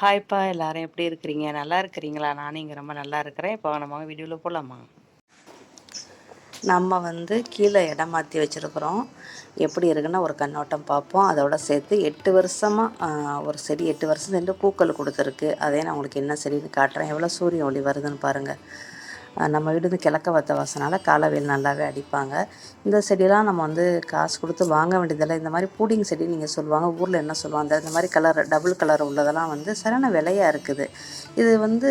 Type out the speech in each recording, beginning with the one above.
ஹாய்ப்பா எல்லாரும் எப்படி இருக்கிறீங்க? நல்லா இருக்கிறீங்களா? நானும் இங்கே ரொம்ப நல்லா இருக்கிறேன். இப்போ நம்ம வீடியோவில் போகலாமா நம்ம வந்து கீழே இடம் மாற்றி வச்சுருக்குறோம். எப்படி இருக்குன்னா ஒரு கண்ணோட்டம் பார்ப்போம். அதோட சேர்த்து எட்டு வருஷமாக ஒரு செடி எட்டு வருஷம் சென்று பூக்கள் கொடுத்துருக்கு. அதே நான் உங்களுக்கு என்ன செடின்னு காட்டுறேன். எவ்வளோ சூரிய ஒளி வருதுன்னு பாருங்கள் நம்ம வீடு வந்து கிழக்க வத்த வாசனால காலை வெயில் நல்லாவே அடிப்பாங்க. இந்த செடியெலாம் நம்ம வந்து காசு கொடுத்து வாங்க வேண்டியதில்லை இந்த மாதிரி பூடிங் செடி நீங்கள் சொல்லுவாங்க ஊரில் என்ன சொல்லுவாங்க இந்த மாதிரி கலர் டபுள் கலர் உள்ளதெல்லாம் வந்து சரியான விலையாக இருக்குது. இது வந்து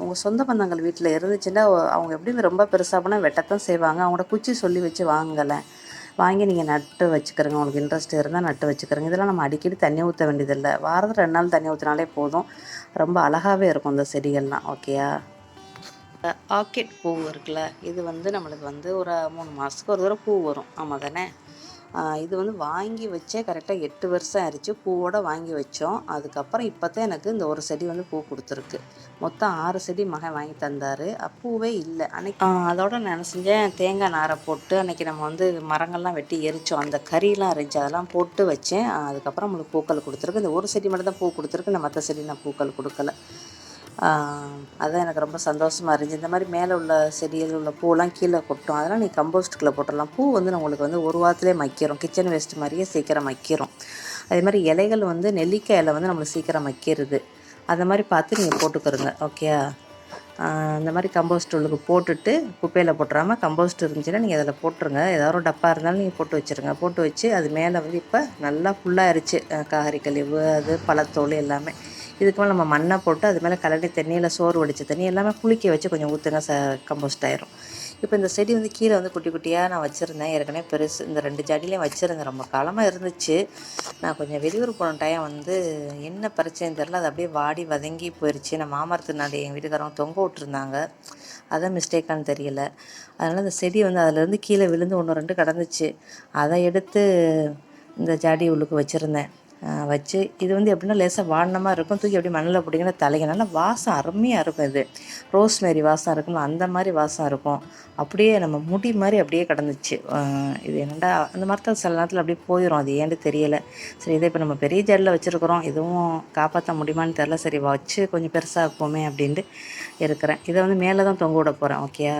உங்கள் சொந்த பந்தங்கள் வீட்டில் இருந்துச்சுன்னா அவங்க எப்படி ரொம்ப பெருசாக போனால் வெட்டத்தான் செய்வாங்க. அவங்களோட குச்சி சொல்லி வச்சு வாங்கலை. வாங்கி நீங்கள் நட்டு வச்சுக்கிறங்க. உங்களுக்கு இன்ட்ரெஸ்ட் இருந்தால் நட்டு வச்சுக்கிறங்க. இதெல்லாம் நம்ம அடிக்கடி தண்ணி ஊற்ற வேண்டியதில்லை. வாரத்தில் ரெண்டு நாள் தண்ணி ஊற்றினாலே போதும். ரொம்ப அழகாகவே இருக்கும் இந்த செடிகள்லாம். ஓகேயா ஆர்கிட் பூ இருக்குல்ல இது வந்து நம்மளுக்கு வந்து ஒரு மூணு மாதத்துக்கு ஒரு தடவை பூ வரும். ஆமாம் தானே? இது வந்து வாங்கி வச்சே கரெக்டாக எட்டு வருஷம் ஆயிடுச்சு. பூவோடு வாங்கி வச்சோம். அதுக்கப்புறம் இப்போ தான் எனக்கு இந்த ஒரு செடி வந்து பூ கொடுத்துருக்கு. மொத்தம் ஆறு செடி மகன் வாங்கி தந்தார். பூவே இல்லை. அன்னைக்கு அதோட நான் செஞ்சேன் தேங்காய் நாரை போட்டு அன்றைக்கி நம்ம வந்து மரங்கள்லாம் வெட்டி எரித்தோம் அந்த கறியெலாம் இருந்துச்சு அதெல்லாம் போட்டு வச்சேன். அதுக்கப்புறம் நம்மளுக்கு பூக்கள் கொடுத்துருக்கு. இந்த ஒரு செடி மட்டும் தான் பூ கொடுத்துருக்கு. இந்த மற்ற செடி நான் பூக்கள் கொடுக்கல. அதுதான் எனக்கு ரொம்ப சந்தோஷமாக இருந்துச்சு. இந்த மாதிரி மேலே உள்ள செடியில் உள்ள பூவெல்லாம் கீழே கொட்டும். அதெல்லாம் நீ கம்போஸ்ட்டுக்குள்ளே போட்டுடலாம். பூ வந்து நம்மளுக்கு வந்து ஒரு வாரத்துலேயே மக்கிரும். கிச்சன் வேஸ்ட் மாதிரியே சீக்கிரம் மக்கிரும். அதே மாதிரி இலைகள் வந்து நெல்லிக்காய் வந்து நம்மளுக்கு சீக்கிரம் மக்கிடுது அந்த மாதிரி பார்த்து நீங்கள் போட்டுக்கிறோங்க ஓகே இந்த மாதிரி கம்போஸ்ட் உள்ளுக்கு போட்டுட்டு குப்பையில் போட்டுறாமல் கம்போஸ்ட் இருந்துச்சுன்னா நீங்கள் அதில் போட்டுருங்க. ஏதாவது டப்பா இருந்தாலும் நீங்கள் போட்டு வச்சுருங்க. போட்டு வச்சு அது மேலே வந்து இப்போ நல்லா ஃபுல்லாகிருச்சு காய்கறி கழிவு அது பழத்தோல் எல்லாமே இதுக்கு மேலே நம்ம மண்ணை போட்டு அது மேலே கலட்டி தண்ணியில் சோறு வடித்த தண்ணி எல்லாமே குளிக்க வச்சு கொஞ்சம் ஊற்றுங்க ச கம்போஸ்ட் ஆயிரும். இப்போ இந்த செடி வந்து கீழே வந்து குட்டி குட்டியாக நான் வச்சுருந்தேன். ஏற்கனவே பெருசு இந்த ரெண்டு ஜடிலையும் வச்சுருந்தேன். ரொம்ப காலமாக இருந்துச்சு. நான் கொஞ்சம் வெளியூர் போன டைம் வந்து என்ன பிரச்சனை தெரில அது அப்படியே வாடி வதங்கி போயிடுச்சு நான் மாமரத்துனாடி எங்கள் வீட்டுக்காரங்க தொங்க விட்டுருந்தாங்க. அதான் மிஸ்டேக்கான்னு தெரியல. அதனால் அந்த செடி வந்து அதிலேருந்து கீழே விழுந்து ஒன்று ரெண்டு கிடந்துச்சு. அதை எடுத்து இந்த ஜாடி உள்ளுக்கு வச்சுருந்தேன். வச்சு இது வந்து எப்படின்னா லேசாக வாடினமாக இருக்கும். தூக்கி அப்படியே மண்ணில் போட்டிங்கன்னா தலைக்கு நல்லா வாசம் அருமையாக இருக்கும் இது. ரோஸ்மேரி வாசம் இருக்கும்ல அந்த மாதிரி வாசம் இருக்கும். அப்படியே நம்ம முடி மாதிரி அப்படியே கிடந்துச்சு. இது என்னடா அந்த மரத்தில் சில நேரத்தில் அப்படியே போயிடும் அது ஏன்னு தெரியலை. சரி இதை இப்போ நம்ம பெரிய ஜல்லில் வச்சுருக்குறோம். இதுவும் காப்பாற்ற முடியுமான்னு தெரில சரி வச்சு கொஞ்சம் பெருசாக இருப்போமே அப்படின்ட்டு இருக்கிறேன். இதை வந்து மேலே தான் தொங்க விட போகிறேன் ஓகேயா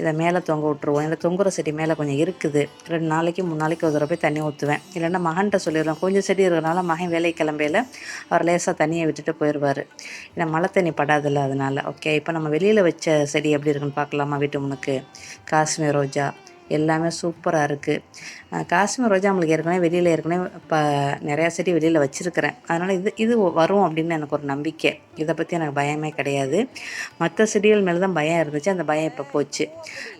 இதை மேலே தொங்க விட்ருவோம் இந்த தொங்குற செடி மேலே கொஞ்சம் இருக்குது. ரெண்டு நாளைக்கு மூணு நாளைக்கு ஒரு தடவை போய் தண்ணி ஊற்றுவேன் இல்லைன்னா மகன்கிட்ட சொல்லிடுவேன் கொஞ்சம் செடி இருக்கிறதுனால மகன் வேலை கிளம்பையில் அவர் லேசாக தண்ணியை விட்டுட்டு போயிடுவார் ஏன்னா மழை தண்ணி படாதில்ல அதனால். ஓகே இப்போ நம்ம வெளியில் வச்ச செடி எப்படி இருக்குன்னு பார்க்கலாமா வீட்டு முன்னுக்கு? காஷ்மீர் ரோஜா. எல்லாமே சூப்பராக இருக்குது காஷ்மீர் ரோஜா நம்மளுக்கு ஏற்கனவே வெளியில் ஏற்கனவே இப்போ நிறையா செடி வெளியில் வச்சுருக்கிறேன். அதனால் இது இது வரும் அப்படின்னு எனக்கு ஒரு நம்பிக்கை. இதை பற்றி எனக்கு பயமே கிடையாது. மற்ற செடிகள் மேலே தான் பயம் இருந்துச்சு. அந்த பயம் இப்போ போச்சு.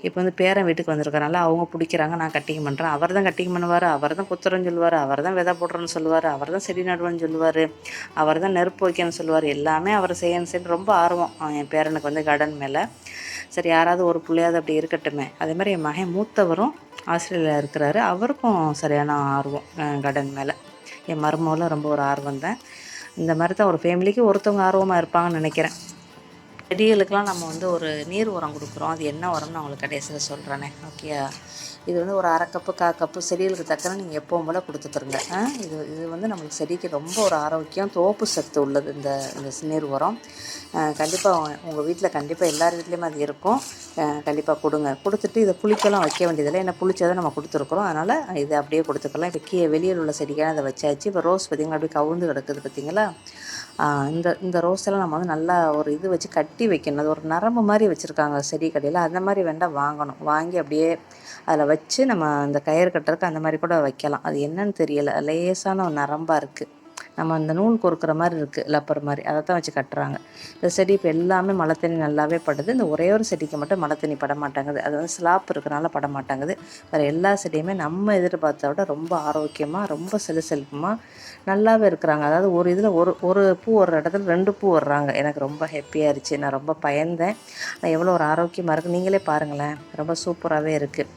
இப்போ வந்து பேரன் வீட்டுக்கு வந்திருக்கனால அவங்க பிடிக்கிறாங்க நான் கட்டிங் பண்ணுறேன் அவர் தான் கட்டிங் பண்ணுவார் அவர் தான் குத்துறன்னு சொல்லுவார் அவர் தான் விதை போடுறேன்னு சொல்லுவார் அவர் தான் செடி நடுவேன்னு சொல்லுவார் அவர் தான் நெருப்பு வைக்கணும்னு சொல்லுவார். எல்லாமே அவர் செய்யணும் செய்யணும் ரொம்ப ஆர்வம். என் பேரனுக்கு வந்து கார்டன் மேலே. சரி யாராவது ஒரு பிள்ளையாவது அப்படி இருக்கட்டுமே. அதே மாதிரி என் மகன் மூத்த மூத்தவரும் ஆஸ்திரேலியா இருக்கிறாரு. அவருக்கும் சரியான ஆர்வம் கடன் மேலே. என் மருமகளும் ரொம்ப ஒரு ஆர்வம் தான். இந்த மாதிரி தான் ஒரு ஃபேமிலிக்கு ஒருத்தவங்க ஆர்வமாக இருப்பாங்கன்னு நினைக்கிறேன். செடிகளுக்கெலாம் நம்ம வந்து ஒரு நீர் உரம் கொடுக்குறோம். அது என்ன உரம்னு அவங்களுக்கு கடைசியில் சொல்கிறேனே ஓகே இது வந்து ஒரு அரை கப்பு கா கப்பு செடிகளுக்கு தக்கன நீங்கள் எப்போவும் போல் கொடுத்துக்கிறங்க இது இது வந்து நம்மளுக்கு செடிக்கு ரொம்ப ஒரு ஆரோக்கியம் தோப்பு சத்து உள்ளது இந்த இந்த நீர் உரம். கண்டிப்பாக உங்கள் வீட்டில் கண்டிப்பாக எல்லார் வீட்லேயுமே அது இருக்கும். கண்டிப்பாக கொடுங்க. கொடுத்துட்டு இதை புளிக்கெல்லாம் வைக்க வேண்டியதில்லை. ஏன்னா புளிச்சதை நம்ம கொடுத்துருக்குறோம். அதனால் இதை அப்படியே கொடுத்துக்கலாம். இப்போ கீழே வெளியில் உள்ள செடிக்கான அதை வச்சாச்சு. இப்போ ரோஸ் பார்த்திங்கன்னா அப்படியே கவுந்து கிடக்குது பார்த்திங்களா? இந்த இந்த ரோஸெல்லாம் நம்ம வந்து நல்லா ஒரு இது வச்சு கட்டி வைக்கணும். அது ஒரு நரம்பு மாதிரி வச்சுருக்காங்க செடி கடையில். அந்த மாதிரி வேண்டாம் வாங்கணும். வாங்கி அப்படியே அதில் வச்சு நம்ம அந்த கயிறு கட்டுறதுக்கு அந்த மாதிரி கூட வைக்கலாம். அது என்னன்னு தெரியலை. லேசான ஒரு நரம்பாக இருக்குது நம்ம அந்த நூல் கொறுக்கிற மாதிரி இருக்குது லப்பர் மாதிரி. அதை தான் வச்சு கட்டுறாங்க. இந்த செடி இப்போ எல்லாமே மழை தண்ணி நல்லாவே படுது. இந்த ஒரே ஒரு செடிக்கு மட்டும் மழை தண்ணி பட மாட்டாங்குது. அது வந்து ஸ்லாப் இருக்கிறனால பட மாட்டாங்குது. வேறு எல்லா செடியுமே நம்ம எதிர்பார்த்த விட ரொம்ப ஆரோக்கியமாக ரொம்ப செலுசெலுப்பமாக நல்லாவே இருக்கிறாங்க. அதாவது ஒரு இதில் ஒரு ஒரு பூ ஒரு இடத்துல ரெண்டு பூ வர்றாங்க. எனக்கு ரொம்ப ஹாப்பியாக இருந்துச்சு நான் ரொம்ப பயந்தேன். நான் எவ்வளோ ஒரு ஆரோக்கியமாக இருக்குது நீங்களே பாருங்களேன். ரொம்ப சூப்பராகவே இருக்குது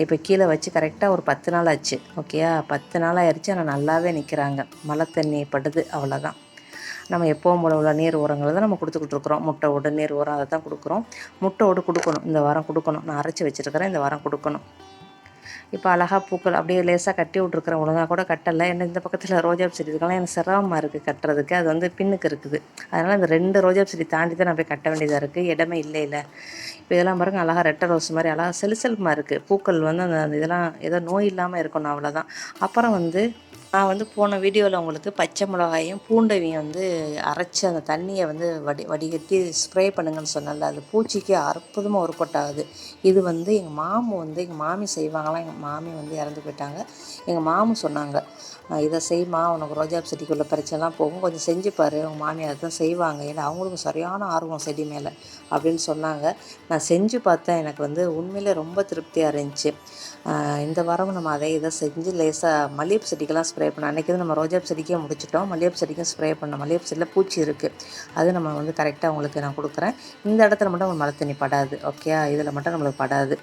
இப்போ கீழே வச்சு கரெக்டாக ஒரு பத்து நாள் ஆச்சு ஓகேயா பத்து நாள் ஆயிடுச்சு ஆனால் நல்லாவே நிற்கிறாங்க மழை தண்ணி படுது அவ்வளோதான் நம்ம எப்போவும் போல உள்ள நீர் உரங்களை தான் நம்ம கொடுத்துக்கிட்டுருக்குறோம் முட்டை ஓடு நீர் உரம் அதை தான் கொடுக்குறோம். முட்டை ஓடு கொடுக்கணும். இந்த வாரம் கொடுக்கணும். நான் அரைச்சி வச்சுருக்கிறேன் இந்த வாரம் கொடுக்கணும். இப்போ அழகா பூக்கள் அப்படியே லேசாக கட்டி விட்ருக்குறேன் ஒழுங்காக கூட கட்டலை. ஏன்னா இந்த பக்கத்தில் ரோஜா செடி இருக்கலாம். எனக்கு சிரமமாக இருக்குது கட்டுறதுக்கு. அது வந்து பின்னுக்கு இருக்குது. அதனால் இந்த ரெண்டு ரோஜா செடி தாண்டி தான் நான் போய் கட்ட வேண்டியதாக இருக்குது இடமே இல்லை இல்லை இப்போ இதெல்லாம் பாருங்க அழகாக ரெட்டை ரோஸ் மாதிரி அழகாக செலுசெலுமாக இருக்குது பூக்கள் வந்து அந்த அந்த இதெல்லாம் ஏதோ நோய் இல்லாமல் இருக்கணும் அவ்வளோதான் அப்புறம் வந்து நான் வந்து போன வீடியோவில் உங்களுக்கு பச்சை மிளகாயும் பூண்டையும் வந்து அரைச்சி அந்த தண்ணியை வந்து வடி வடிகட்டி ஸ்ப்ரே பண்ணுங்கன்னு சொன்னல அது பூச்சிக்கு அற்புதமாக ஒரு கொட்டாகுது இது வந்து எங்கள் மாமு வந்து எங்கள் மாமி செய்வாங்களாம் எங்கள் மாமி வந்து இறந்து போயிட்டாங்க. எங்கள் மாமு சொன்னாங்க இதை செய்மா உனக்கு ரோஜா செடிக்குள்ளே பிரச்சனைலாம் போகும் கொஞ்சம் செஞ்சு பாரு உங்கள் மாமியார் தான் செய்வாங்க ஏன்னா அவங்களுக்கும் சரியான ஆர்வம் செடி மேலே அப்படின்னு சொன்னாங்க. நான் செஞ்சு பார்த்தேன் எனக்கு வந்து உண்மையிலே ரொம்ப திருப்தியாக இருந்துச்சு. இந்த வாரம் நம்ம அதை இதை செஞ்சு லேசாக மல்லிகைப்பூ செடிக்கெல்லாம் ஸ்ப்ரே பண்ணோம் அன்றைக்கி வந்து நம்ம ரோஜா செடிக்கே முடிச்சிட்டோம். மல்லிகைப்பூ செடிக்கும் ஸ்ப்ரே பண்ணோம் மல்லிகைப்பூ செடியில் பூச்சி இருக்குது அது நம்ம வந்து கரெக்டாக உங்களுக்கு நான் கொடுக்குறேன். இந்த இடத்துல மட்டும் உங்களுக்கு மழை தண்ணி படாது ஓகே இதில் மட்டும் நம்மளுக்கு படாது.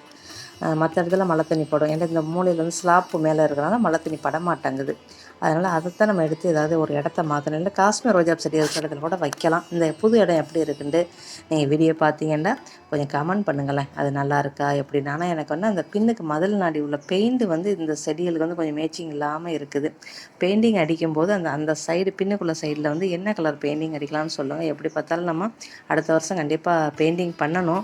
மற்ற இடத்துல மழை தண்ணி படும். ஏன்னா இந்த மூலையில் வந்து ஸ்லாப்பு மேலே இருக்கிறனால மழை தண்ணி பட மாட்டேங்குது. அதனால் அதைத்தான் நம்ம எடுத்து ஏதாவது ஒரு இடத்த மாற்றணும் இல்லை காஷ்மீர் ரோஜா செடி இருக்கிற இடத்துல கூட வைக்கலாம். இந்த புது இடம் எப்படி இருக்குன்ட்டு நீங்கள் வீடியோ பார்த்தீங்கன்னா கொஞ்சம் கமெண்ட் பண்ணுங்களேன். அது நல்லா இருக்கா? எப்படின்னு. ஆனால் எனக்கு வந்து அந்த பின்னுக்கு மதில் நாடி உள்ள பெயிண்ட் வந்து இந்த செடிகளுக்கு வந்து கொஞ்சம் மேட்சிங் இல்லாமல் இருக்குது. பெயிண்டிங் அடிக்கும்போது அந்த அந்த சைடு பின்னுக்குள்ள சைடில் வந்து என்ன கலர் பெயிண்டிங் அடிக்கலாம்னு சொல்லுங்கள் எப்படி பார்த்தாலும் நம்ம அடுத்த வருஷம் கண்டிப்பாக பெயிண்டிங் பண்ணணும்.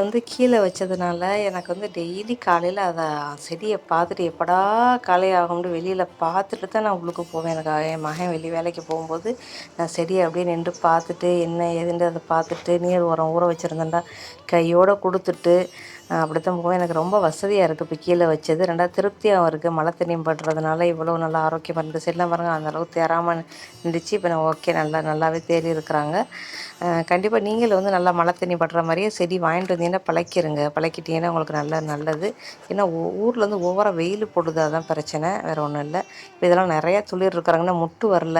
வந்து கீழே வச்சதுனால எனக்கு வந்து டெய்லி காலையில் அதை செடியை பார்த்துட்டு எப்படா காலை ஆகும்னு வெளியில் பார்த்துட்டு தான் நான் உள்ளுக்கு போவேன். எனக்கு என் மகன் வெளி வேலைக்கு போகும்போது நான் செடியை அப்படியே நின்று பார்த்துட்டு என்ன எதுன்னு அதை பார்த்துட்டு நீர் உரம் ஊற வச்சுருந்தேன்டா கையோடு கொடுத்துட்டு அப்படி தான் போவேன். எனக்கு ரொம்ப வசதியாக இருக்குது இப்போ கீழே வச்சது. ரெண்டாவது திருப்தியாகவும் இருக்குது மழை தண்ணியும் படுறதுனால இவ்வளோ நல்லா ஆரோக்கியமாக இருந்துச்சு. எல்லாம் பாருங்கள் அந்தளவுக்கு தேராமல் இருந்துச்சு இப்போ நான் ஓகே நல்லா நல்லாவே தேறி இருக்கிறாங்க. கண்டிப்பாக நீங்களும் வந்து நல்லா மழை தண்ணி படுற மாதிரியே செடி வாங்கிட்டு வந்தீங்கன்னா பழக்கிருங்க. பழக்கிட்டீங்கன்னா உங்களுக்கு நல்ல நல்லது. ஏன்னா ஊரில் வந்து ஓவராக வெயில் போடுது பிரச்சனை. வேறு ஒன்றும் இல்லை. இப்போ இதெல்லாம் நிறையா துளிர் இருக்கிறாங்கன்னா முட்டு வரல.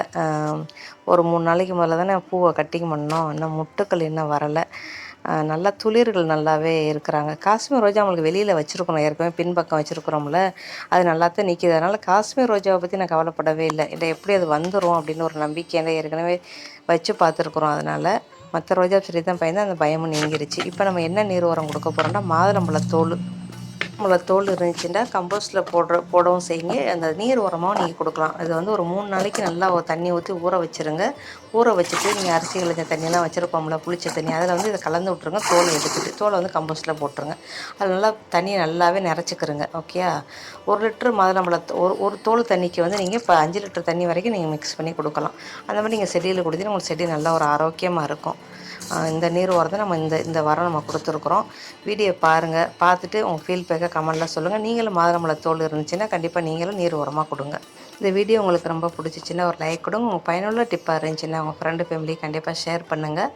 ஒரு மூணு நாளைக்கு முதல்ல தானே பூவை கட்டிங் பண்ணோம். இன்னும் முட்டுக்கள் இன்னும் வரலை. நல்லா துளிர்கள் நல்லாவே இருக்கிறாங்க. காஷ்மீர் ரோஜா நம்மளுக்கு வெளியில் வச்சுருக்கணும் ஏற்கனவே பின்பக்கம் வச்சுருக்குறோம்ல. அது நல்லா தான் நிற்கிது அதனால் காஷ்மீர் ரோஜாவை பற்றி நான் கவலைப்படவே இல்லை. இல்லை எப்படி அது வந்துடும் அப்படின்னு ஒரு நம்பிக்கையில் ஏற்கனவே வச்சு பார்த்துருக்குறோம். அதனால் மற்ற ரோஜா செடி தான் பயந்து அந்த பயமும் நீங்கிருச்சு. இப்போ நம்ம என்ன நீர் உரம் கொடுக்க போகிறோம்னா மாதுளம்பழ தோல். இருந்துச்சுன்னா கம்போஸ்டில் போடுற போடவும் செய்யுங்க. அந்த நீர் உரமாகவும் நீங்கள் கொடுக்கலாம். இது வந்து ஒரு மூணு நாளைக்கு நல்லா தண்ணி ஊற்றி ஊற வச்சுருங்க. ஊற வச்சுட்டு நீங்கள் அரிசி கழிஞ்ச தண்ணியெல்லாம் வச்சுருப்போம்ல புளிச்ச தண்ணி அதில் வந்து இதை கலந்து விட்ருங்க தோலை எடுத்துட்டு தோலை வந்து கம்போஸ்டில் போட்டுருங்க. அது நல்லா தண்ணியை நல்லாவே நிறச்சிக்கிறங்க ஓகேயா ஒரு லிட்டர் மாதுளம்பழ ஒரு ஒரு தோல் தண்ணிக்கு வந்து நீங்கள் இப்போ அஞ்சு லிட்டர் தண்ணி வரைக்கும் நீங்கள் மிக்ஸ் பண்ணி கொடுக்கலாம். அந்த மாதிரி நீங்கள் செடியில் கொடுத்தீங்கன்னா உங்களுக்கு செடி நல்லா ஒரு ஆரோக்கியமாக இருக்கும். இந்த நீர் உரத்தை நம்ம இந்த இந்த வாரம் நம்ம கொடுத்துருக்குறோம். வீடியோ பாருங்கள் பார்த்துட்டு உங்கள் ஃபீல்பேக்கை கமெண்டில் சொல்லுங்கள் நீங்களும் மாதுளம்பழ தோல் இருந்துச்சுன்னா கண்டிப்பாக நீங்களும் நீர் உரமாக கொடுங்க. இந்த வீடியோ உங்களுக்கு ரொம்ப பிடிச்சிச்சின்னா ஒரு லைக் கொடுங்க. உங்கள் பயனுள்ள டிப்பாக இருந்துச்சுன்னா உங்கள் ஃப்ரெண்டு ஃபேமிலி கண்டிப்பாக ஷேர் பண்ணுங்கள்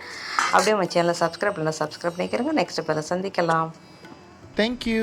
அப்படியே உங்கள் சேனலை சப்ஸ்கிரைப் பண்ணல சப்ஸ்கிரைப் பண்ணிக்கிறங்க. நெக்ஸ்ட் பேரை சந்திக்கலாம். தேங்க்யூ.